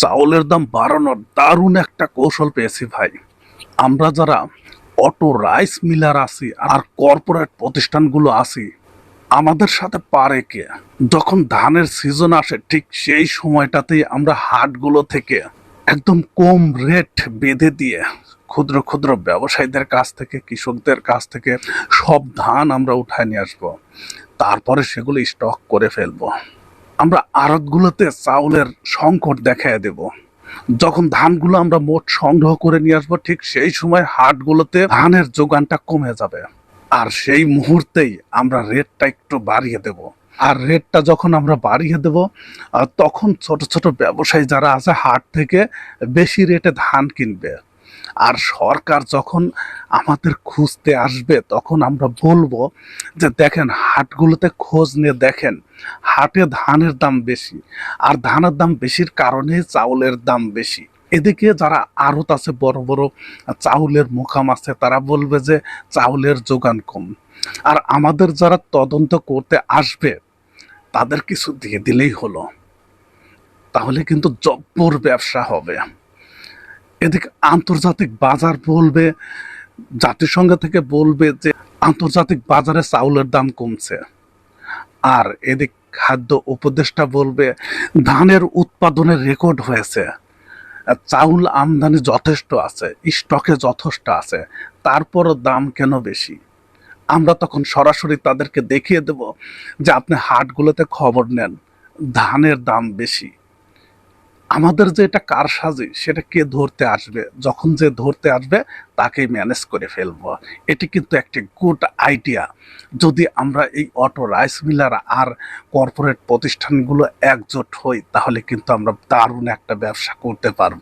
চাউলের দাম বাড়ানোর দারুণ একটা কৌশল পেয়েছি ভাই। আমরা যারা অটো রাইস মিলার আছি আর কর্পোরেট প্রতিষ্ঠানগুলো আছি, আমাদের সাথে পারে কে? যখন ধানের সিজন আসে, ঠিক সেই সময়টাতেই আমরা হাটগুলো থেকে একদম কম রেট বেঁধে দিয়ে ক্ষুদ্র ক্ষুদ্র ব্যবসায়ীদের কাছ থেকে, কৃষকদের কাছ থেকে সব ধান আমরা উঠায় নিয়ে আসব। তারপরে সেগুলো স্টক করে ফেলব। আমরা আড়তগুলোতে চাউলের সংকট দেখায় দেব। যখন ধানগুলো আমরা মোট সংগ্রহ করে নিয়ে আসব, ঠিক সেই সময় হাটগুলোতে ধানের যোগানটা কমে যাবে। আর সেই মুহূর্তেই আমরা রেটটা একটু বাড়িয়ে দেব। আর রেটটা যখন আমরা বাড়িয়ে দেব তখন ছোট ছোট ব্যবসায়ী যারা আছে, হাট থেকে বেশি রেটে ধান কিনবে। আর সরকার যখন আমাদের খুঁজতে আসবে, তখন আমরা বলব যে, দেখেন, হাটগুলোতে খোঁজ নিয়ে দেখেন, হাটে ধানের দাম বেশি, আর ধানের দাম বেশির কারণে চাউলের দাম বেশি। এদিকে যারা আড়ত আছে, বড় বড় চাউলের মোকাম আছে, তারা বলবে যে, চাউলের যোগান কম। আর আমাদের যারা তদন্ত করতে আসবে, তাদের কিছু দিয়ে দিলেই হলো। তাহলে কিন্তু জব্বর ব্যবসা হবে। এদিকে আন্তর্জাতিক বাজার বলবে, জাতিসংঘ থেকে বলবে যে আন্তর্জাতিক বাজারে চাউলের দাম কমছে। আর এদিক খাদ্য উপদেষ্টা বলবে, ধানের উৎপাদনের রেকর্ড হয়েছে। চাউল আমদানি যথেষ্ট আছে, স্টকে যথেষ্ট আছে, তারপরও দাম কেন বেশি? আমরা তখন সরাসরি তাদেরকে দেখিয়ে দেব যে আপনি হাটগুলোতে খবর নেন, ধানের দাম বেশি। আমাদের যে এটা কার সাজি সেটা কে ধরতে আসবে? যখন যে ধরতে আসবে, তাকেই ম্যানেজ করে ফেলব। এটি কিন্তু একটি গুড আইডিয়া যদি আমরা এই অটো রাইস মিলার আর কর্পোরেট প্রতিষ্ঠানগুলো একজোট হই, তাহলে কিন্তু আমরা দারুণ একটা ব্যবসা করতে পারব।